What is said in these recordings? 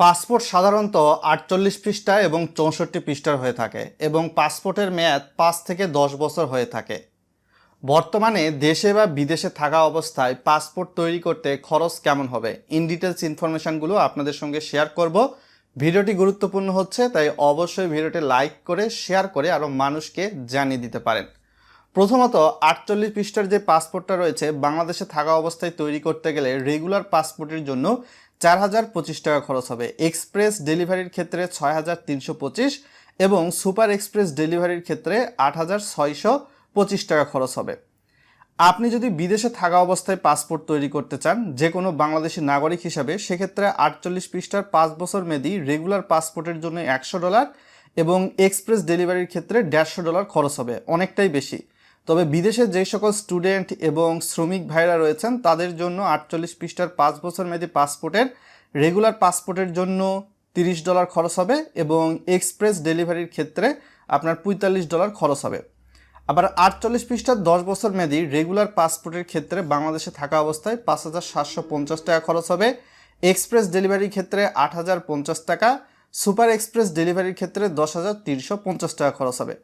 Passport সাধারণত আটচল্লিশ পৃষ্ঠা এবং চৌষট্টি পৃষ্ঠার হয়ে থাকে এবং পাসপোর্টের মেয়াদ পাঁচ থেকে দশ বছর হয়ে থাকে। বর্তমানে দেশে বা বিদেশে থাকা অবস্থায় পাসপোর্ট তৈরি করতে খরচ কেমন হবে? ইন ডিটেলস ইনফরমেশনগুলো আপনাদের সঙ্গে শেয়ার করব। ভিডিওটি গুরুত্বপূর্ণ হচ্ছে, তাই অবশ্যই ভিডিওটি লাইক করে, শেয়ার করে আরও মানুষকে জানিয়ে দিতে পারেন। প্রথমত, আটচল্লিশ পৃষ্ঠার যে পাসপোর্টটা রয়েছে, বাংলাদেশে থাকা অবস্থায় তৈরি করতে গেলে রেগুলার পাসপোর্টের জন্য চার হাজার পঁচিশ টাকা খরচ হবে। এক্সপ্রেস ডেলিভারির ক্ষেত্রে ছয় হাজার তিনশো পঁচিশ এবং সুপার এক্সপ্রেস ডেলিভারির ক্ষেত্রে আট হাজার ছয়শো পঁচিশ টাকা খরচ হবে। আপনি যদি বিদেশে থাকা অবস্থায় পাসপোর্ট তৈরি করতে চান যে কোনো বাংলাদেশি নাগরিক হিসাবে, সেক্ষেত্রে আটচল্লিশ পৃষ্ঠার পাঁচ বছর মেয়াদি রেগুলার পাসপোর্টের জন্য একশো ডলার এবং এক্সপ্রেস ডেলিভারির ক্ষেত্রে দেড়শো ডলার খরচ হবে, অনেকটাই বেশি। তবে বিদেশে যে সকল স্টুডেন্ট এবং শ্রমিক ভাইরা রয়েছেন, তাদের জন্য আটচল্লিশ পৃষ্ঠার পাঁচ বছর মেয়াদি পাসপোর্টের রেগুলার পাসপোর্টের জন্য তিরিশ ডলার খরচ হবে এবং এক্সপ্রেস ডেলিভারির ক্ষেত্রে আপনার পঁয়তাল্লিশ ডলার খরচ হবে। আবার আটচল্লিশ পৃষ্ঠার দশ বছর মেয়াদি রেগুলার পাসপোর্টের ক্ষেত্রে বাংলাদেশে থাকা অবস্থায় পাঁচ হাজার সাতশো পঞ্চাশ টাকা খরচ হবে। এক্সপ্রেস ডেলিভারির ক্ষেত্রে আট হাজার পঞ্চাশ টাকা, সুপার এক্সপ্রেস ডেলিভারির ক্ষেত্রে দশ হাজার তিনশো পঞ্চাশ টাকা খরচ হবে।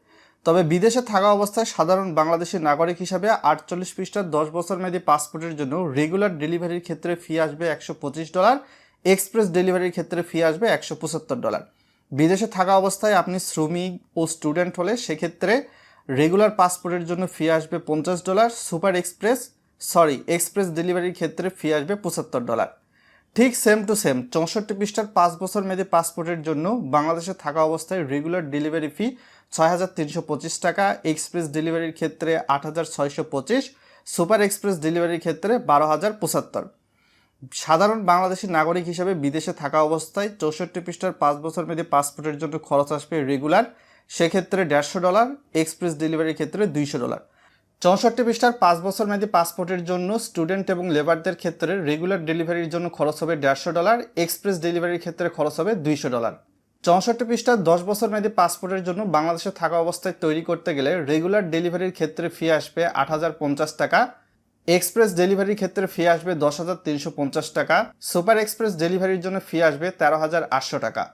তবে বিদেশে থাকা অবস্থায় সাধারণ বাংলাদেশি নাগরিক হিসাবে আটচল্লিশ পৃষ্ঠার দশ বছর মেয়াদি পাসপোর্টের জন্য রেগুলার ডেলিভারির ক্ষেত্রে ফি আসবে একশো পঁচিশ ডলার এক্সপ্রেস ডেলিভারির ক্ষেত্রে ফি আসবে একশো পঁচাত্তর ডলার বিদেশে থাকা অবস্থায় আপনি শ্রমিক ও স্টুডেন্ট হলে সেক্ষেত্রে রেগুলার পাসপোর্টের জন্য ফি আসবে পঞ্চাশ dollar super express sorry express ডেলিভারির ক্ষেত্রে ফি আসবে পঁচাত্তর ডলার ঠিক সেম টু সেম চৌষট্টি পৃষ্ঠার পাঁচ বছর মেয়াদী পাসপোর্টের জন্য বাংলাদেশে থাকা অবস্থায় রেগুলার ডেলিভারি ফি ছয় হাজার তিনশো পঁচিশ টাকা এক্সপ্রেস ডেলিভারির ক্ষেত্রে আট হাজার ছয়শো পঁচিশ সুপার এক্সপ্রেস ডেলিভারির ক্ষেত্রে বারো হাজার পঁচাত্তর। সাধারণ বাংলাদেশি নাগরিক হিসেবে বিদেশে থাকা অবস্থায় চৌষট্টি পৃষ্ঠার পাঁচ বছর মেয়াদী পাসপোর্টের জন্য খরচ আসবে রেগুলার সেক্ষেত্রে দেড়শো ডলার এক্সপ্রেস ডেলিভারির ক্ষেত্রে দুইশো ডলার চৌষট্টি পৃষ্ঠার পাঁচ বছর মেয়াদী পাসপোর্টের জন্য স্টুডেন্ট এবং লেবারদের ক্ষেত্রে রেগুলার ডেলিভারির জন্য খরচ হবে দেড়শো ডলার, এক্সপ্রেস ডেলিভারির ক্ষেত্রে খরচ হবে দুইশো ডলার। চৌষট্টি পৃষ্ঠার দশ বছর মেয়াদী পাসপোর্টের জন্য বাংলাদেশে থাকা অবস্থায় তৈরি করতে গেলে রেগুলার ডেলিভারির ক্ষেত্রে ফি আসবে আট হাজার পঞ্চাশ টাকা, এক্সপ্রেস ডেলিভারির ক্ষেত্রে ফি আসবে দশ হাজার তিনশো পঞ্চাশ টাকা, সুপার এক্সপ্রেস ডেলিভারির জন্য ফি আসবে তেরো হাজার আটশো টাকা।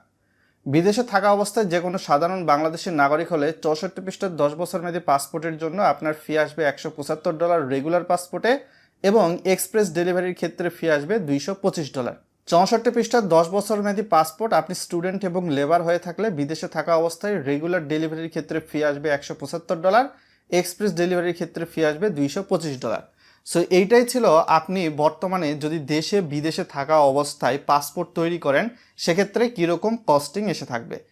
বিদেশে থাকা অবস্থায় যে কোনো সাধারণ বাংলাদেশের নাগরিক হলে চৌষট্টি পৃষ্ঠার দশ বছর মেয়াদী পাসপোর্টের জন্য আপনার ফি আসবে একশো পঁচাত্তর ডলার রেগুলার পাসপোর্টে এবং এক্সপ্রেস ডেলিভারির ক্ষেত্রে ফি আসবে দুইশো পঁচিশ ডলার চৌষট্টি পৃষ্ঠার দশ বছর মেয়াদী পাসপোর্ট আপনি স্টুডেন্ট এবং লেবার হয়ে থাকলে বিদেশে থাকা অবস্থায় রেগুলার ডেলিভারির ক্ষেত্রে ফি আসবে একশো পঁচাত্তর ডলার এক্সপ্রেস ডেলিভারির ক্ষেত্রে ফি আসবে দুইশো পঁচিশ ডলার সো এইটাই ছিল আপনি বর্তমানে যদি দেশে, বিদেশে থাকা অবস্থায় পাসপোর্ট তৈরি করেন, সেক্ষেত্রে কীরকম কস্টিং এসে থাকবে?